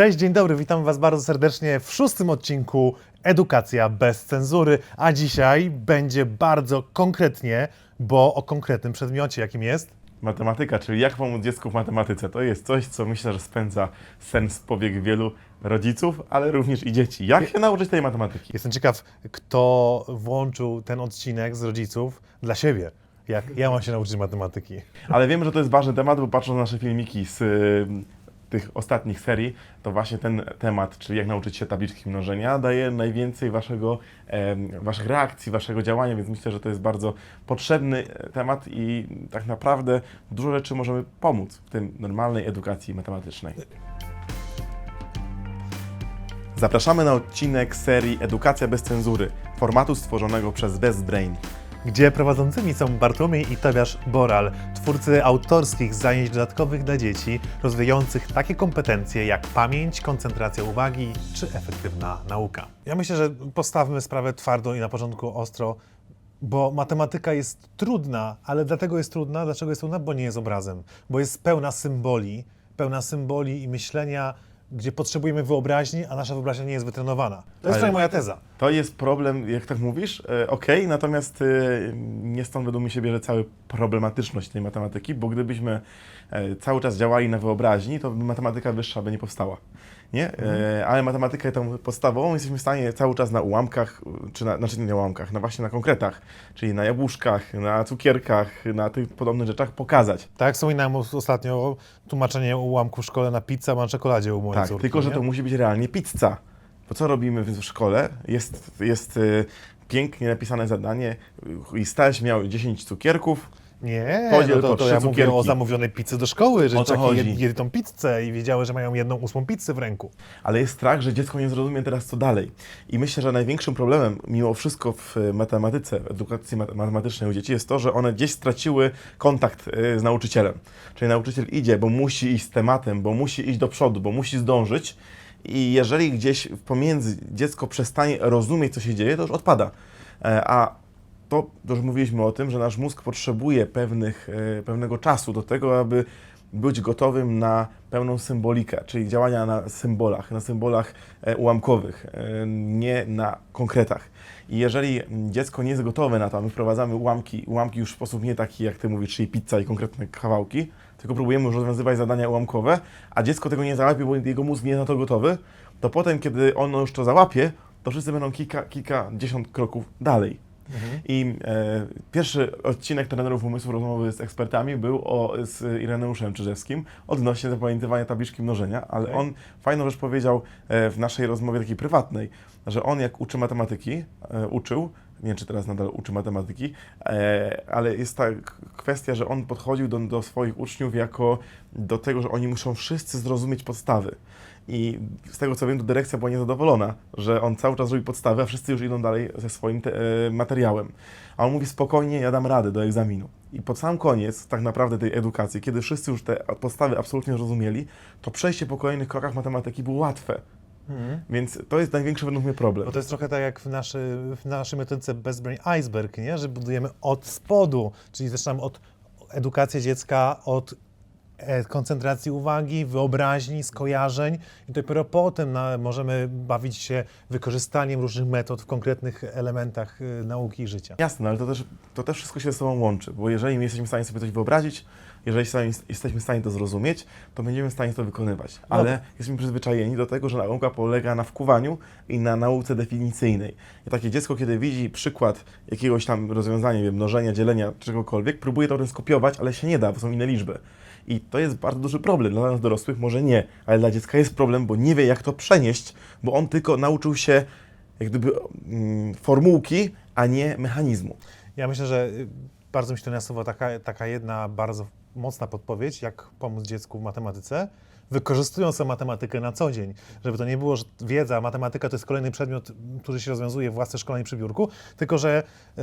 Cześć, dzień dobry, witam Was bardzo serdecznie w szóstym odcinku Edukacja bez cenzury, a dzisiaj będzie bardzo konkretnie, bo o konkretnym przedmiocie, jakim jest. Matematyka, czyli jak pomóc dziecku w matematyce, to jest coś, co myślę, że spędza sens powiek wielu rodziców, ale również i dzieci. Jak się nauczyć tej matematyki? Jestem ciekaw, kto włączył ten odcinek z rodziców dla siebie. Jak ja mam się nauczyć matematyki. Ale wiem, że to jest ważny temat, bo patrząc na nasze filmiki z tych ostatnich serii, to właśnie ten temat, czyli jak nauczyć się tabliczki mnożenia, daje najwięcej waszego, waszych reakcji, waszego działania, więc myślę, że to jest bardzo potrzebny e, temat i tak naprawdę dużo rzeczy możemy pomóc w tym normalnej edukacji matematycznej. Zapraszamy na odcinek serii Edukacja bez cenzury, formatu stworzonego przez Best Brain. Gdzie prowadzącymi są Bartłomiej i Tobiasz Boral, twórcy autorskich zajęć dodatkowych dla dzieci, rozwijających takie kompetencje jak pamięć, koncentracja uwagi czy efektywna nauka. Ja myślę, że postawmy sprawę twardo i na początku ostro, bo matematyka jest trudna, ale dlatego jest trudna, dlaczego jest trudna? Bo nie jest obrazem, bo jest pełna symboli, pełna symboli i myślenia, gdzie potrzebujemy wyobraźni, a nasza wyobraźnia nie jest wytrenowana. To jest Ale- moja teza. To jest problem, jak tak mówisz, e, okej, natomiast e, nie stąd według mnie się bierze cała problematyczność tej matematyki, bo gdybyśmy e, cały czas działali na wyobraźni, to matematyka wyższa by nie powstała. Nie? E, ale matematykę tą podstawową jesteśmy w stanie cały czas na ułamkach, czy na, znaczy nie na ułamkach, na właśnie na konkretach, czyli na jabłuszkach, na cukierkach, na tych podobnych rzeczach pokazać. Tak wspominałem os- ostatnio, tłumaczenie ułamku w szkole na pizzę, a na czekoladzie u mojej Tak, córki, tylko że nie? to musi być realnie pizza. Bo co robimy w szkole? Jest, jest y, pięknie napisane zadanie i Staś miał 10 cukierków. Nie, Podziel no to, po to trzy ja mówię cukierki. o zamówionej pizzy do szkoły, że O to dzieciaki chodzi. jedli tą pizzę i wiedziały, że mają jedną ósmą pizzę w ręku. Ale jest strach, że dziecko nie zrozumie teraz co dalej. I myślę, że największym problemem mimo wszystko w y, matematyce, w edukacji mat- matematycznej u dzieci jest to, że one gdzieś straciły kontakt y, z nauczycielem. Czyli nauczyciel idzie, bo musi iść z tematem, bo musi iść do przodu, bo musi zdążyć. I jeżeli gdzieś pomiędzy dziecko przestanie rozumieć, co się dzieje, to już odpada. E, A to już mówiliśmy o tym, że nasz mózg potrzebuje pewnych, e, pewnego czasu do tego, aby być gotowym na pełną symbolikę, czyli działania na symbolach, na symbolach e, ułamkowych, e, nie na konkretach. I jeżeli dziecko nie jest gotowe na to, a my wprowadzamy ułamki, ułamki już w sposób nie taki, jak ty mówisz, czyli pizza i konkretne kawałki, tylko próbujemy już rozwiązywać zadania ułamkowe, a dziecko tego nie załapie, bo jego mózg nie jest na to gotowy, to potem, kiedy ono już to załapie, to wszyscy będą kilka, kilkadziesiąt kroków dalej. I e, pierwszy odcinek trenerów umysłu rozmowy z ekspertami był o, z Ireneuszem Czyżewskim odnośnie zapamiętywania tabliczki mnożenia, ale Okej. on fajną rzecz powiedział e, w naszej rozmowie takiej prywatnej, że on jak uczy matematyki, e, uczył, nie wiem czy teraz nadal uczy matematyki, e, ale jest ta kwestia, że on podchodził do, do swoich uczniów jako do tego, że oni muszą wszyscy zrozumieć podstawy. I z tego co wiem, to dyrekcja była niezadowolona, że on cały czas robi podstawy, a wszyscy już idą dalej ze swoim te, e, materiałem. A on mówi spokojnie, ja dam radę do egzaminu. I pod sam koniec tak naprawdę tej edukacji, kiedy wszyscy już te podstawy absolutnie zrozumieli, to przejście po kolejnych krokach matematyki było łatwe. Więc to jest największy według mnie problem. Bo to jest trochę tak jak w, naszy, w naszej metodce Best Brain Iceberg, nie? że budujemy od spodu, czyli zaczynamy od edukacji dziecka, od koncentracji uwagi, wyobraźni, skojarzeń i dopiero potem na, możemy bawić się wykorzystaniem różnych metod w konkretnych elementach y, nauki i życia. Jasne, no ale to też, to też wszystko się ze sobą łączy, bo jeżeli my jesteśmy w stanie sobie coś wyobrazić, jeżeli sami- jesteśmy w stanie to zrozumieć, to będziemy w stanie to wykonywać. Ale jesteśmy przyzwyczajeni do tego, że nauka polega na wkuwaniu i na nauce definicyjnej. I takie dziecko, kiedy widzi przykład jakiegoś tam rozwiązania, wiem, mnożenia, dzielenia, czegokolwiek, próbuje to potem skopiować, ale się nie da, bo są inne liczby. I to jest bardzo duży problem. Dla nas dorosłych może nie, ale dla dziecka jest problem, bo nie wie, jak to przenieść, bo on tylko nauczył się jak gdyby mm, formułki, a nie mechanizmu. Ja myślę, że y, bardzo mi się to nasuwa taka, taka jedna bardzo mocna podpowiedź, jak pomóc dziecku w matematyce, wykorzystując tę matematykę na co dzień. Żeby to nie było, że wiedza, matematyka to jest kolejny przedmiot, który się rozwiązuje w własnej szkolnej przy biurku, tylko że y,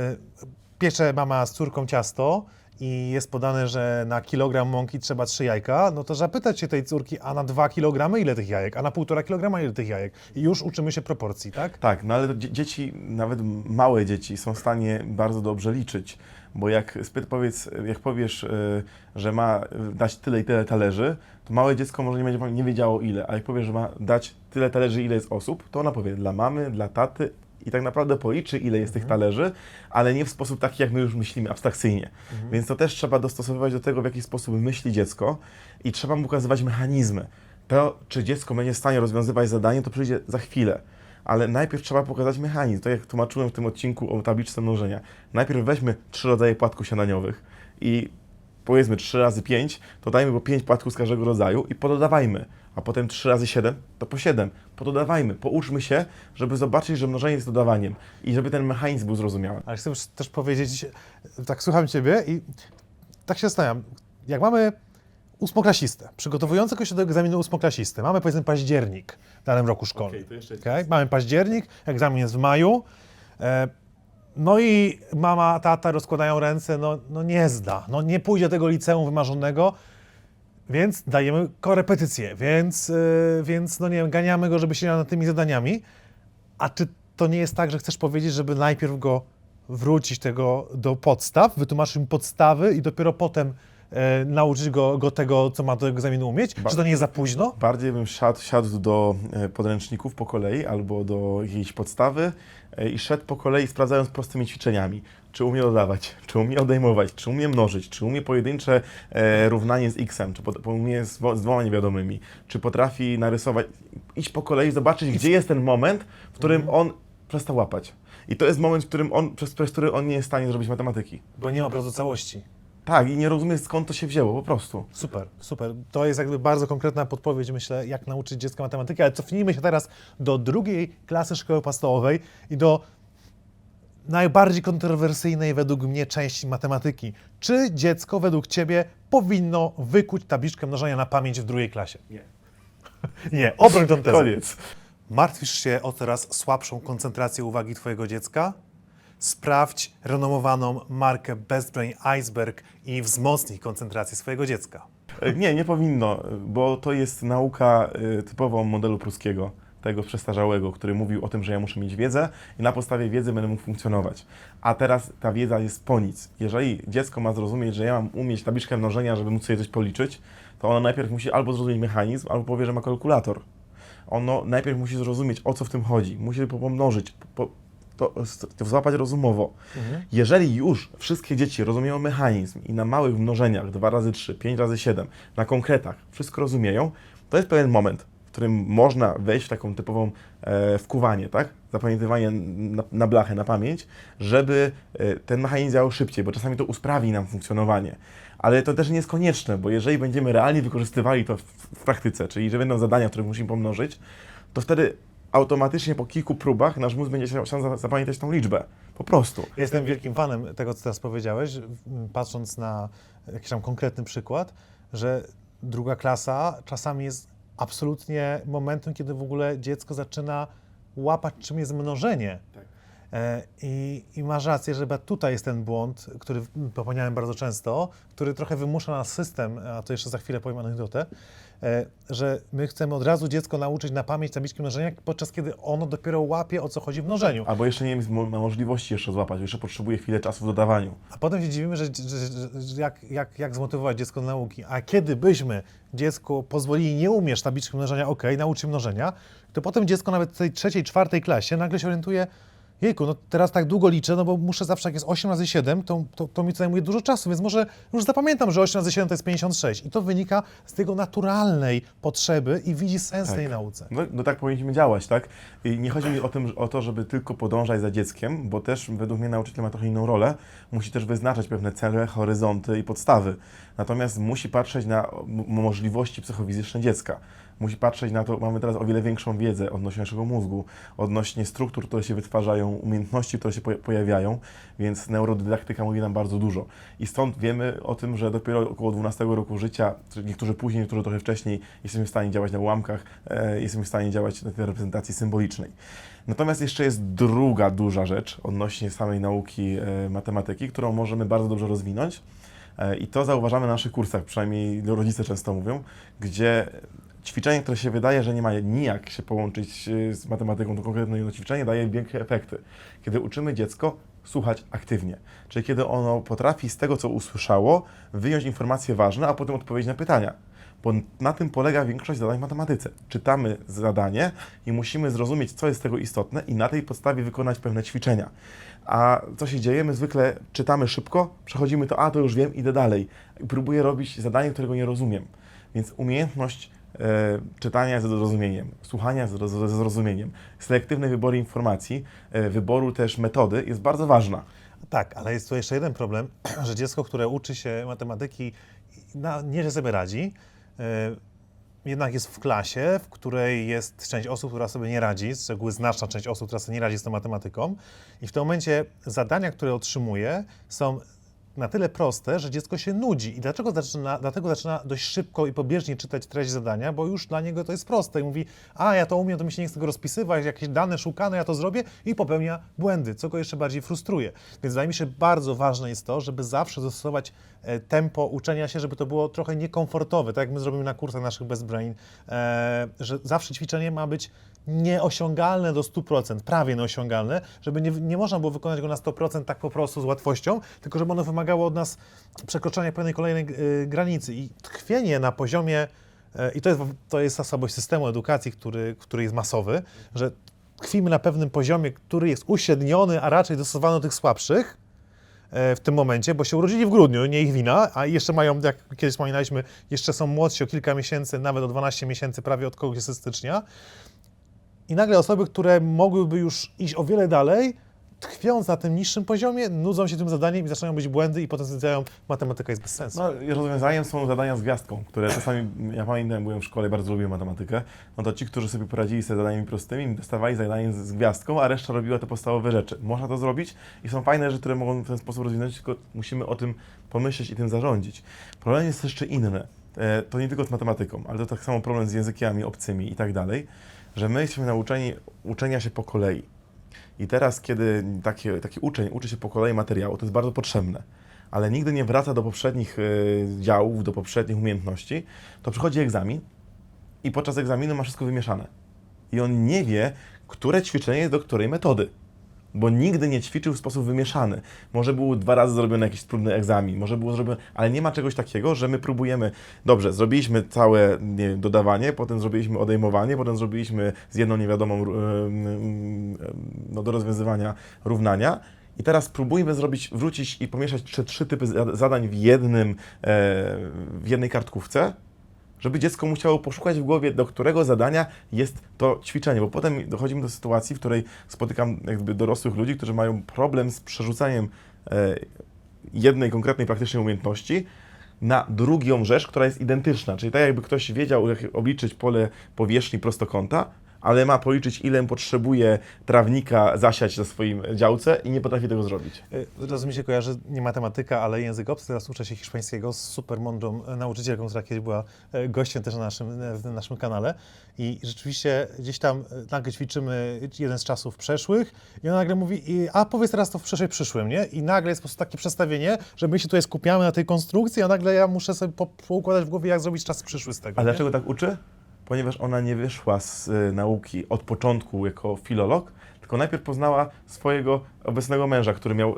piecze mama z córką ciasto i jest podane, że na kilogram mąki trzeba trzy jajka, no to zapytać się tej córki, a na dwa kilogramy ile tych jajek, a na półtora kilograma ile tych jajek? I już uczymy się proporcji, tak? Tak, no ale dzie- dzieci, nawet małe dzieci są w stanie bardzo dobrze liczyć, bo jak powiedz, jak powiesz, y, że ma dać tyle i tyle talerzy, to małe dziecko może nie będzie nie wiedziało ile, a jak powiesz, że ma dać tyle talerzy, ile jest osób, to ona powie dla mamy, dla taty i tak naprawdę policzy, ile jest tych talerzy, ale nie w sposób taki, jak my już myślimy, abstrakcyjnie. Więc to też trzeba dostosowywać do tego, w jaki sposób myśli dziecko i trzeba mu pokazywać mechanizmy. To, czy dziecko będzie w stanie rozwiązywać zadanie, to przyjdzie za chwilę ale najpierw trzeba pokazać mechanizm. Tak jak tłumaczyłem w tym odcinku o tabliczce mnożenia. Najpierw weźmy trzy rodzaje płatków śniadaniowych i powiedzmy 3 razy 5, to dajmy po 5 płatków z każdego rodzaju i pododawajmy. A potem 3 razy 7, to po 7. Pododawajmy. Pouczmy się, żeby zobaczyć, że mnożenie jest dodawaniem i żeby ten mechanizm był zrozumiały. Ale chcę też powiedzieć, tak słucham Ciebie i tak się zastanawiam, jak mamy ósmoklasistę, przygotowującego się do egzaminu ósmoklasisty, mamy powiedzmy październik w danym roku szkolnym. Jest- Okej, Mamy październik, egzamin jest w maju, e, no i mama, tata rozkładają ręce, no, no nie zda, no nie pójdzie tego liceum wymarzonego, więc dajemy korepetycję, więc, e, więc no nie wiem, ganiamy go, żeby się nad tymi zadaniami. A czy to nie jest tak, że chcesz powiedzieć, żeby najpierw go wrócić tego do podstaw, wytłumaczyć mu podstawy i dopiero potem e, nauczyć go, go tego, co ma do egzaminu umieć? Ba- Czy to nie jest za późno? Bardziej bym siadł, siadł do e, podręczników po kolei albo do jakiejś podstawy e, i szedł po kolei sprawdzając prostymi ćwiczeniami. Czy umie dodawać, czy umie odejmować, czy umie mnożyć, czy umie pojedyncze e, równanie z x-em, czy pot- umie z, z dwoma niewiadomymi, czy potrafi narysować. Iść po kolei, zobaczyć, gdzie jest ten moment, w którym on przestał łapać. I to jest moment, w którym on, przez, przez który on nie jest w stanie zrobić matematyki. Bo nie ma po prostu całości. Tak, i nie rozumie skąd to się wzięło, po prostu. Super, super. To jest jakby bardzo konkretna podpowiedź, myślę, jak nauczyć dziecka matematyki, ale cofnijmy się teraz do drugiej klasy szkoły podstawowej i do najbardziej kontrowersyjnej według mnie części matematyki. Czy dziecko według Ciebie powinno wykuć tabliczkę mnożenia na pamięć w drugiej klasie? Nie. Nie, obroń tą tezę. Koniec. Martwisz się o coraz słabszą koncentrację uwagi Twojego dziecka? Sprawdź renomowaną markę Best Brain Iceberg i wzmocnij koncentrację swojego dziecka. E, Nie, nie powinno, bo to jest nauka y, typowo modelu pruskiego, tego przestarzałego, który mówił o tym, że ja muszę mieć wiedzę i na podstawie wiedzy będę mógł funkcjonować. A teraz ta wiedza jest po nic. Jeżeli dziecko ma zrozumieć, że ja mam umieć tabliczkę mnożenia, żeby móc sobie coś policzyć, to ono najpierw musi albo zrozumieć mechanizm, albo powie, że ma kalkulator. Ono najpierw musi zrozumieć, o co w tym chodzi. Musi po- pomnożyć, po, to, to złapać rozumowo. Jeżeli już wszystkie dzieci rozumieją mechanizm i na małych mnożeniach 2 razy 3, 5 razy 7, na konkretach wszystko rozumieją, to jest pewien moment, w którym można wejść w taką typową e, wkuwanie, tak? Zapamiętywanie na, na blachę, na pamięć, żeby e, ten mechanizm działał szybciej, bo czasami to usprawni nam funkcjonowanie. Ale to też nie jest konieczne, bo jeżeli będziemy realnie wykorzystywali to w, w praktyce, czyli że będą zadania, które musimy pomnożyć, to wtedy automatycznie po kilku próbach nasz mózg będzie chciał chciał za- zapamiętać tą liczbę. Po prostu. Jestem wielkim fanem tego, co teraz powiedziałeś, patrząc na jakiś tam konkretny przykład, że druga klasa czasami jest absolutnie momentem, kiedy w ogóle dziecko zaczyna łapać, czym jest mnożenie. E, I, I masz rację, że chyba tutaj jest ten błąd, który popełniałem bardzo często, który trochę wymusza na system, a to jeszcze za chwilę powiem anegdotę, że my chcemy od razu dziecko nauczyć na pamięć tabliczki mnożenia, podczas kiedy ono dopiero łapie, o co chodzi w mnożeniu. Albo jeszcze nie ma możliwości jeszcze złapać, jeszcze potrzebuje chwilę czasu w dodawaniu. A potem się dziwimy, że, że, że, jak, jak, jak zmotywować dziecko do nauki. A kiedy byśmy dziecku pozwolili, nie umiesz tabliczki mnożenia, ok, naucz się mnożenia, to potem dziecko nawet w tej trzeciej, czwartej klasie nagle się orientuje, jejku, no teraz tak długo liczę, no bo muszę zawsze, jak jest 8 razy 7, to, to, to mi to zajmuje dużo czasu, więc może już zapamiętam, że 8 razy 7 to jest 56. I to wynika z tego naturalnej potrzeby i widzi sens Tak. tej nauce. No, no tak powinniśmy działać, tak? I nie chodzi mi o, tym, o to, żeby tylko podążać za dzieckiem, bo też według mnie nauczyciel ma trochę inną rolę. Musi też wyznaczać pewne cele, horyzonty i podstawy. Natomiast musi patrzeć na możliwości psychofizyczne dziecka. Musi patrzeć na to, mamy teraz o wiele większą wiedzę odnośnie naszego mózgu, odnośnie struktur, które się wytwarzają, umiejętności, które się poja- pojawiają, więc neurodydaktyka mówi nam bardzo dużo. I stąd wiemy o tym, że dopiero około 12 roku życia, niektórzy później, niektórzy trochę wcześniej, jesteśmy w stanie działać na ułamkach, e, jesteśmy w stanie działać na tej reprezentacji symbolicznej. Natomiast jeszcze jest druga duża rzecz odnośnie samej nauki e, matematyki, którą możemy bardzo dobrze rozwinąć, I to zauważamy na naszych kursach, przynajmniej rodzice często mówią, gdzie ćwiczenie, które się wydaje, że nie ma nijak się połączyć e, z matematyką, to konkretne jedno ćwiczenie daje wielkie efekty. Kiedy uczymy dziecko słuchać aktywnie, czyli kiedy ono potrafi z tego, co usłyszało, wyjąć informacje ważne, a potem odpowiedzieć na pytania. Bo na tym polega większość zadań w matematyce. Czytamy zadanie i musimy zrozumieć, co jest z tego istotne i na tej podstawie wykonać pewne ćwiczenia. A co się dzieje? My zwykle czytamy szybko, przechodzimy to, a to już wiem, idę dalej. I próbuję robić zadanie, którego nie rozumiem. Więc umiejętność e, czytania ze zrozumieniem, słuchania ze zrozumieniem, selektywnej wybory informacji, e, wyboru też metody jest bardzo ważna. Tak, ale jest tu jeszcze jeden problem, że dziecko, które uczy się matematyki, na, nie że sobie radzi, jednak jest w klasie, w której jest część osób, która sobie nie radzi, z reguły znaczna część osób, która sobie nie radzi z tą matematyką i w tym momencie zadania, które otrzymuje są na tyle proste, że dziecko się nudzi. I dlaczego zaczyna, dlatego zaczyna dość szybko i pobieżnie czytać treść zadania, bo już dla niego to jest proste. I mówi, a ja to umiem, to mi się nie chce tego rozpisywać, jakieś dane szukane, ja to zrobię i popełnia błędy, co go jeszcze bardziej frustruje. Więc wydaje mi się, bardzo ważne jest to, żeby zawsze dostosować e, tempo uczenia się, żeby to było trochę niekomfortowe, tak jak my zrobimy na kursach naszych Best Brain, e, że zawsze ćwiczenie ma być nieosiągalne do 100%, prawie nieosiągalne, żeby nie, nie można było wykonać go na 100% tak po prostu z łatwością, tylko żeby ono wymagało od nas przekroczenia pewnej kolejnej y, granicy. I tkwienie na poziomie, i to jest, to jest ta słabość systemu edukacji, który, który jest masowy, że tkwimy na pewnym poziomie, który jest uśredniony, a raczej dostosowany do tych słabszych, e, w tym momencie, bo się urodzili w grudniu, nie ich wina, a jeszcze mają, jak kiedyś wspominaliśmy, jeszcze są młodsi o kilka miesięcy, nawet o 12 miesięcy prawie od kogoś ze stycznia. I nagle osoby, które mogłyby już iść o wiele dalej, tkwiąc na tym niższym poziomie, nudzą się tym zadaniem i zaczynają być błędy i potem stwierdzają, matematyka jest bez sensu. No, i rozwiązaniem są zadania z gwiazdką, które czasami, ja pamiętam, byłem w szkole, bardzo lubiłem matematykę, no to ci, którzy sobie poradzili z zadaniami prostymi, dostawali zadanie z, z gwiazdką, a reszta robiła te podstawowe rzeczy. Można to zrobić i są fajne rzeczy, które mogą w ten sposób rozwinąć, tylko musimy o tym pomyśleć i tym zarządzić. Problem jest jeszcze inny. E, To nie tylko z matematyką, ale to tak samo problem z językami obcymi i tak dalej, że my jesteśmy nauczeni uczenia się po kolei. I teraz, kiedy taki, taki uczeń uczy się po kolei materiału, to jest bardzo potrzebne, ale nigdy nie wraca do poprzednich y, działów, do poprzednich umiejętności, to przychodzi egzamin i podczas egzaminu ma wszystko wymieszane. I on nie wie, które ćwiczenie jest do której metody. Bo nigdy nie ćwiczył w sposób wymieszany. Może był dwa razy zrobiony jakiś trudny egzamin, może było zrobione, ale nie ma czegoś takiego, że my próbujemy, dobrze, zrobiliśmy całe wiem, dodawanie, potem zrobiliśmy odejmowanie, potem zrobiliśmy z jedną niewiadomą em, em, no, do rozwiązywania równania. I teraz próbujmy zrobić, wrócić i pomieszać trzy, trzy typy za- zadań w, jednym, e, w jednej kartkówce, żeby dziecko musiało poszukać w głowie, do którego zadania jest to ćwiczenie, bo potem dochodzimy do sytuacji, w której spotykam jakby dorosłych ludzi, którzy mają problem z przerzucaniem e, jednej konkretnej praktycznej umiejętności na drugą rzecz, która jest identyczna. Czyli tak jakby ktoś wiedział, jak obliczyć pole powierzchni prostokąta, ale ma policzyć, ile potrzebuje trawnika zasiać na swoim działce i nie potrafi tego zrobić. Y, Teraz mi się kojarzy nie matematyka, ale język obcy. Teraz uczę się hiszpańskiego z super mądrą e, nauczycielką, która kiedyś była e, gościem też na naszym, e, w naszym kanale. I rzeczywiście gdzieś tam e, nagle ćwiczymy jeden z czasów przeszłych i ona nagle mówi, a powiedz teraz to w przeszłej przyszłym, nie? I nagle jest po prostu takie przestawienie, że my się tutaj skupiamy na tej konstrukcji, a nagle ja muszę sobie po, poukładać w głowie, jak zrobić czas przyszły z tego. A nie? dlaczego tak uczy? Ponieważ ona nie wyszła z y, nauki od początku jako filolog, tylko najpierw poznała swojego obecnego męża, który miał, y,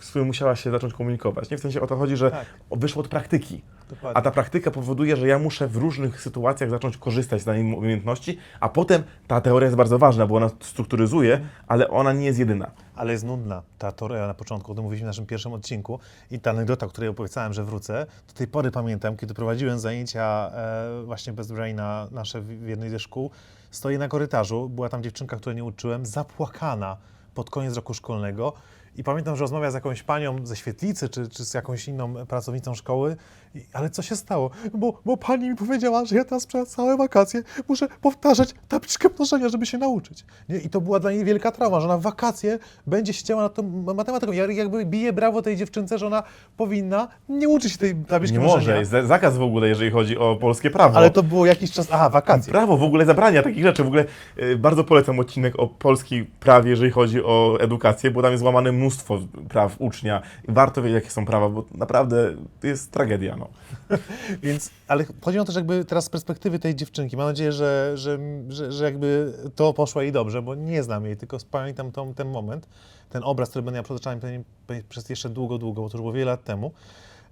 z którym musiała się zacząć komunikować. Nie w sensie o to chodzi, że Tak. wyszło od praktyki. Dokładnie. A ta praktyka powoduje, że ja muszę w różnych sytuacjach zacząć korzystać z danej umiejętności, a potem ta teoria jest bardzo ważna, bo ona strukturyzuje, ale ona nie jest jedyna. ale jest nudna ta teoria na początku, o tym mówiliśmy w naszym pierwszym odcinku i ta anegdota, o której opowiadałem, że wrócę, do tej pory pamiętam, kiedy prowadziłem zajęcia e, właśnie bez braina nasze w jednej ze szkół, stoję na korytarzu, była tam dziewczynka, której nie uczyłem, zapłakana pod koniec roku szkolnego i pamiętam, że rozmawia z jakąś panią ze świetlicy, czy, czy z jakąś inną pracownicą szkoły, I, ale co się stało? Bo, bo pani mi powiedziała, że ja teraz przez całe wakacje muszę powtarzać tabliczkę mnożenia, żeby się nauczyć. Nie? I to była dla niej wielka trauma, że ona w wakacje będzie siedziała nad tą matematyką. Ja jakby biję brawo tej dziewczynce, że ona powinna nie uczyć się tej tabliczki Nie mnożenia. może, jest za- zakaz w ogóle, jeżeli chodzi o polskie prawo. Ale to było jakiś czas, aha, wakacje. Prawo w ogóle zabrania takich rzeczy. W ogóle y, bardzo polecam odcinek o polskim prawie, jeżeli chodzi o edukację, bo tam jest łamane mnóstwo praw ucznia warto wiedzieć, jakie są prawa, bo naprawdę to jest tragedia. No. Więc, ale chodzi o to, że jakby teraz z perspektywy tej dziewczynki, mam nadzieję, że, że, że, że jakby to poszło jej dobrze, bo nie znam jej, tylko pamiętam tą, ten moment, ten obraz, który będę miał przed przez jeszcze długo, długo, bo to już było wiele lat temu.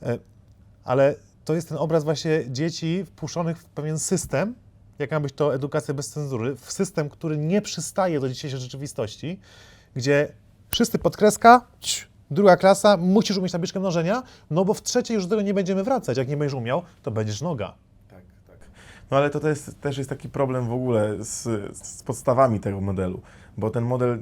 E, Ale to jest ten obraz właśnie dzieci wpuszczonych w pewien system, jak ma być to edukacja bez cenzury, w system, który nie przystaje do dzisiejszej rzeczywistości, gdzie wszyscy podkreska, druga klasa, musisz umieć tabliczkę mnożenia, no bo w trzeciej już do tego nie będziemy wracać. Jak nie będziesz umiał, to będziesz noga. Tak, tak. No ale to też, też jest taki problem w ogóle z, z podstawami tego modelu, bo ten model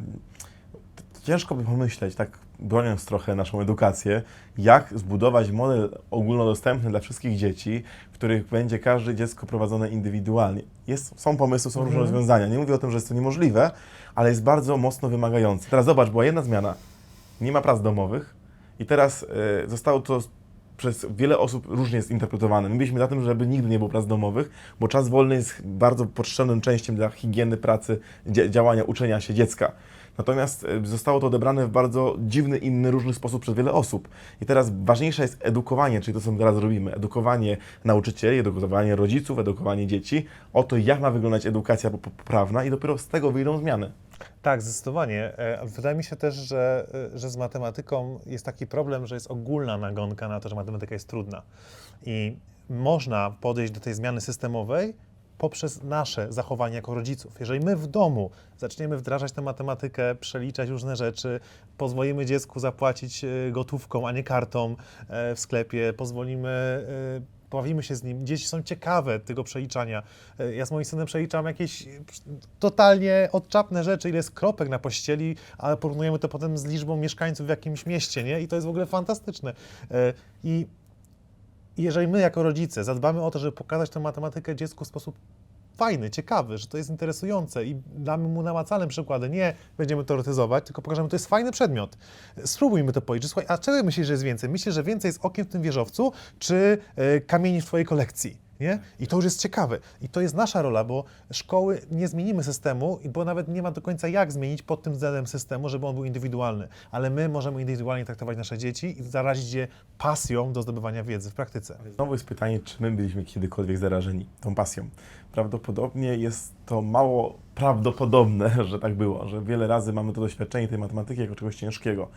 ciężko by pomyśleć, tak broniąc trochę naszą edukację, jak zbudować model ogólnodostępny dla wszystkich dzieci, w których będzie każde dziecko prowadzone indywidualnie. Jest, są pomysły, są różne Mhm. rozwiązania. Nie mówię o tym, że jest to niemożliwe, ale jest bardzo mocno wymagające. Teraz zobacz, była jedna zmiana. Nie ma prac domowych i teraz e, zostało to przez wiele osób różnie zinterpretowane. My byliśmy za tym, żeby nigdy nie było prac domowych, bo czas wolny jest bardzo potrzebną częścią dla higieny pracy, dzia- działania, uczenia się dziecka. Natomiast e, zostało to odebrane w bardzo dziwny, inny, różny sposób przez wiele osób. I teraz ważniejsze jest edukowanie, czyli to, co my teraz robimy. Edukowanie nauczycieli, edukowanie rodziców, edukowanie dzieci o to, jak ma wyglądać edukacja pop- poprawna i dopiero z tego wyjdą zmiany. Tak, zdecydowanie. E, Wydaje mi się też, że, e, że z matematyką jest taki problem, że jest ogólna nagonka na to, że matematyka jest trudna. I można podejść do tej zmiany systemowej poprzez nasze zachowanie jako rodziców. Jeżeli my w domu zaczniemy wdrażać tę matematykę, przeliczać różne rzeczy, pozwolimy dziecku zapłacić e, gotówką, a nie kartą e, w sklepie, pozwolimy e, bawimy się z nim, dzieci są ciekawe tego przeliczania. Ja z moim synem przeliczam jakieś totalnie odczapne rzeczy, ile jest kropek na pościeli, ale porównujemy to potem z liczbą mieszkańców w jakimś mieście, nie? I to jest w ogóle fantastyczne. I jeżeli my jako rodzice zadbamy o to, żeby pokazać tę matematykę dziecku w sposób fajny, ciekawy, że to jest interesujące i damy mu namacalne przykłady, nie będziemy teoretyzować, tylko pokażemy, że to jest fajny przedmiot. Spróbujmy to policzyć. Słuchaj, a czego myślisz, że jest więcej? Myślisz, że więcej jest okien w tym wieżowcu, czy e, kamieni w twojej kolekcji? Nie? I to już jest ciekawe. I to jest nasza rola, bo szkoły nie zmienimy systemu, bo nawet nie ma do końca jak zmienić pod tym względem systemu, żeby on był indywidualny. Ale my możemy indywidualnie traktować nasze dzieci i zarazić je pasją do zdobywania wiedzy w praktyce. Znowu jest pytanie, czy my byliśmy kiedykolwiek zarażeni tą pasją. Prawdopodobnie jest to mało prawdopodobne, że tak było, że wiele razy mamy to doświadczenie tej matematyki jako czegoś ciężkiego.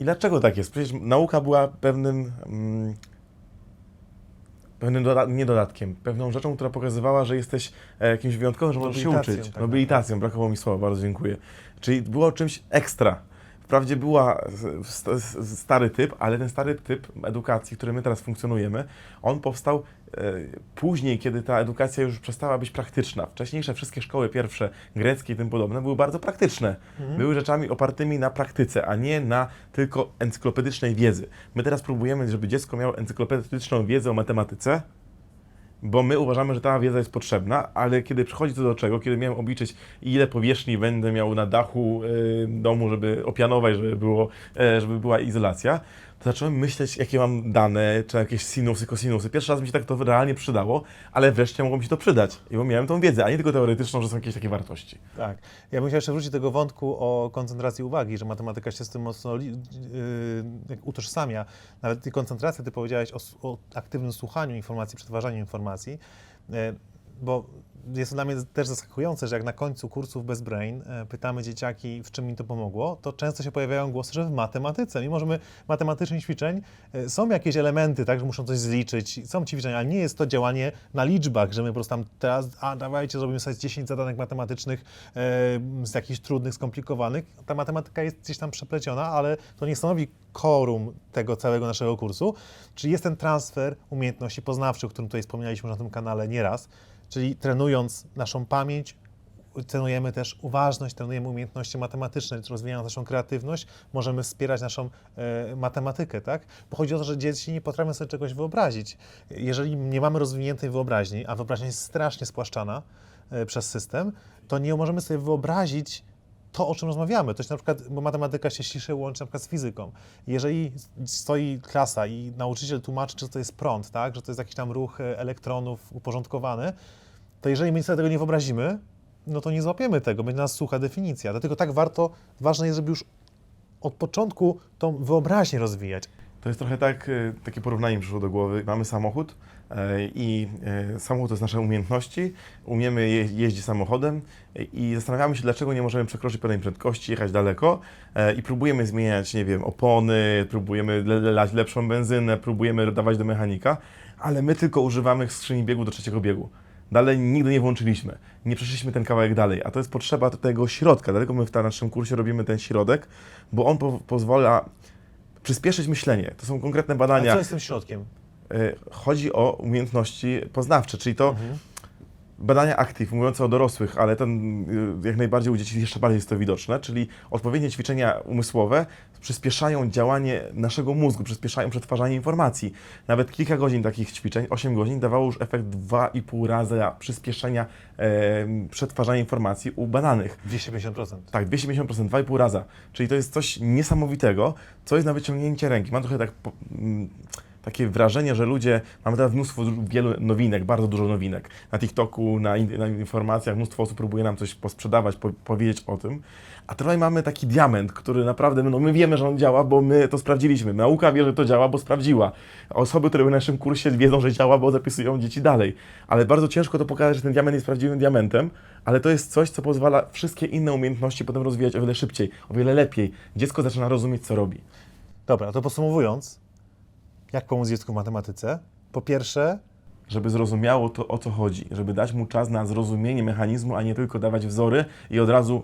I dlaczego tak jest? Przecież nauka była pewnym, mm, pewnym doda- nie dodatkiem, pewną rzeczą, która pokazywała, że jesteś e, jakimś wyjątkowym, że możesz się uczyć. tak Nobilitacją, brakowało mi słowa, bardzo dziękuję. Czyli było czymś ekstra. Wprawdzie była stary typ, ale ten stary typ edukacji, w którym my teraz funkcjonujemy, on powstał później, kiedy ta edukacja już przestała być praktyczna. Wcześniejsze wszystkie szkoły pierwsze, greckie i tym podobne, były bardzo praktyczne. Były rzeczami opartymi na praktyce, a nie na tylko encyklopedycznej wiedzy. My teraz próbujemy, żeby dziecko miało encyklopedyczną wiedzę o matematyce, bo my uważamy, że ta wiedza jest potrzebna, ale kiedy przychodzi to do czego, kiedy miałem obliczyć, ile powierzchni będę miał na dachu y, domu, żeby opianować, żeby, było, e, żeby była izolacja, to zacząłem myśleć, jakie mam dane, czy jakieś sinusy, kosinusy. Pierwszy raz mi się tak to realnie przydało, ale wreszcie mogło mi się to przydać, i bo miałem tą wiedzę, a nie tylko teoretyczną, że są jakieś takie wartości. Tak. Ja bym chciał jeszcze wrócić do tego wątku o koncentracji uwagi, że matematyka się z tym mocno yy, utożsamia. Nawet tej koncentracji, ty powiedziałeś o, o aktywnym słuchaniu informacji, przetwarzaniu informacji, yy, bo jest to dla mnie też zaskakujące, że jak na końcu kursów bez brain e, pytamy dzieciaki, w czym mi to pomogło, to często się pojawiają głosy, że w matematyce. Mimo, że my matematycznych ćwiczeń e, są jakieś elementy, tak, że muszą coś zliczyć, są ćwiczenia, ale nie jest to działanie na liczbach, że my po prostu tam teraz, a dawajcie, zrobimy sobie 10 zadanek matematycznych e, z jakichś trudnych, skomplikowanych. Ta matematyka jest gdzieś tam przepleciona, ale to nie stanowi korum tego całego naszego kursu. Czyli jest ten transfer umiejętności poznawczych, o którym tutaj wspomnieliśmy na tym kanale nieraz, czyli trenując naszą pamięć, trenujemy też uważność, trenujemy umiejętności matematyczne, rozwijając naszą kreatywność, możemy wspierać naszą e, matematykę, tak? Bo chodzi o to, że dzieci nie potrafią sobie czegoś wyobrazić. Jeżeli nie mamy rozwiniętej wyobraźni, a wyobraźnia jest strasznie spłaszczana e, przez system, to nie możemy sobie wyobrazić to, o czym rozmawiamy. To jest na przykład, bo matematyka się ściśle łączy na przykład z fizyką. Jeżeli stoi klasa i nauczyciel tłumaczy, że to jest prąd, tak? że to jest jakiś tam ruch e, elektronów uporządkowany, to jeżeli my sobie tego nie wyobrazimy, no to nie złapiemy tego, będzie nas sucha definicja. Dlatego tak warto, ważne jest, żeby już od początku tą wyobraźnię rozwijać. To jest trochę tak, y, takie porównanie mi przyszło do głowy. Mamy samochód e, i e, samochód to jest nasze umiejętności, umiemy je, jeździć samochodem e, i zastanawiamy się, dlaczego nie możemy przekroczyć pewnej prędkości, jechać daleko e, i próbujemy zmieniać, nie wiem, opony, próbujemy lać lepszą benzynę, próbujemy dawać do mechanika, ale my tylko używamy skrzyni biegu do trzeciego biegu. Dalej nigdy nie włączyliśmy, nie przeszliśmy ten kawałek dalej, a to jest potrzeba tego środka, dlatego my w naszym kursie robimy ten środek, bo on po, pozwala przyspieszyć myślenie. To są konkretne A badania. co jest tym środkiem? Y, Chodzi o umiejętności poznawcze, czyli to Mhm. badania aktyw mówiące o dorosłych, ale ten, y, jak najbardziej u dzieci jeszcze bardziej jest to widoczne, czyli odpowiednie ćwiczenia umysłowe przyspieszają działanie naszego mózgu, przyspieszają przetwarzanie informacji. Nawet kilka godzin takich ćwiczeń, 8 godzin, dawało już efekt 2,5 razy przyspieszenia e, przetwarzania informacji u badanych. 250%. Tak, 250%, 2,5 raza. Czyli to jest coś niesamowitego, co jest na wyciągnięcie ręki. Mam trochę tak, po- mm, takie wrażenie, że ludzie, mamy teraz mnóstwo wielu nowinek, bardzo dużo nowinek. Na TikToku, na, in, na informacjach mnóstwo osób próbuje nam coś posprzedawać, po, powiedzieć o tym. A tutaj mamy taki diament, który naprawdę, no my wiemy, że on działa, bo my to sprawdziliśmy. Nauka wie, że to działa, bo sprawdziła. Osoby, które były na naszym kursie wiedzą, że działa, bo zapisują dzieci dalej. Ale bardzo ciężko to pokazać, że ten diament jest prawdziwym diamentem, ale to jest coś, co pozwala wszystkie inne umiejętności potem rozwijać o wiele szybciej, o wiele lepiej. Dziecko zaczyna rozumieć, co robi. Dobra, to podsumowując, jak pomóc dziecku w matematyce? Po pierwsze, Żeby zrozumiało to, o co chodzi, żeby dać mu czas na zrozumienie mechanizmu, a nie tylko dawać wzory i od razu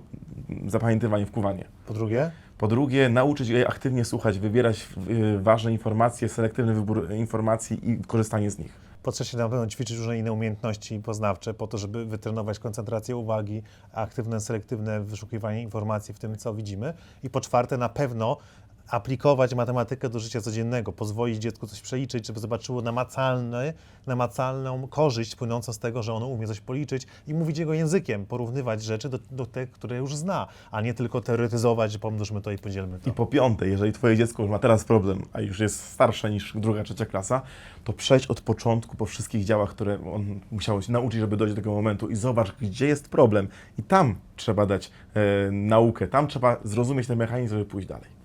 zapamiętywanie, wkuwanie. po drugie, Po drugie, nauczyć je aktywnie słuchać, wybierać y, ważne informacje, selektywny wybór informacji i korzystanie z nich. po trzecie na pewno ćwiczyć różne inne umiejętności poznawcze po to, żeby wytrenować koncentrację uwagi, aktywne, selektywne wyszukiwanie informacji w tym, co widzimy. I po czwarte, na pewno aplikować matematykę do życia codziennego, pozwolić dziecku coś przeliczyć, żeby zobaczyło namacalny, namacalną korzyść płynącą z tego, że ono umie coś policzyć i mówić jego językiem, porównywać rzeczy do, do tych, które już zna, a nie tylko teoretyzować, że pomnóżmy to i podzielmy to. I po piąte, jeżeli Twoje dziecko już ma teraz problem, a już jest starsze niż druga, trzecia klasa, to przejdź od początku po wszystkich działach, które on musiał się nauczyć, żeby dojść do tego momentu i zobacz, gdzie jest problem. I tam trzeba dać e, naukę, tam trzeba zrozumieć ten mechanizm, żeby pójść dalej.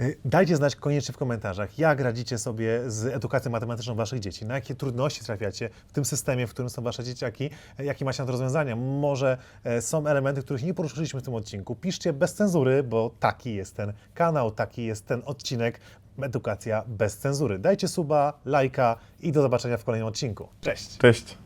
Y, Dajcie znać koniecznie w komentarzach, jak radzicie sobie z edukacją matematyczną waszych dzieci, na jakie trudności trafiacie w tym systemie, w którym są wasze dzieciaki, e, jakie macie na to rozwiązania. Może e, są elementy, których nie poruszyliśmy w tym odcinku. Piszcie bez cenzury, bo taki jest ten kanał, taki jest ten odcinek Edukacja bez cenzury. Dajcie suba, lajka i do zobaczenia w kolejnym odcinku. Cześć! Cześć!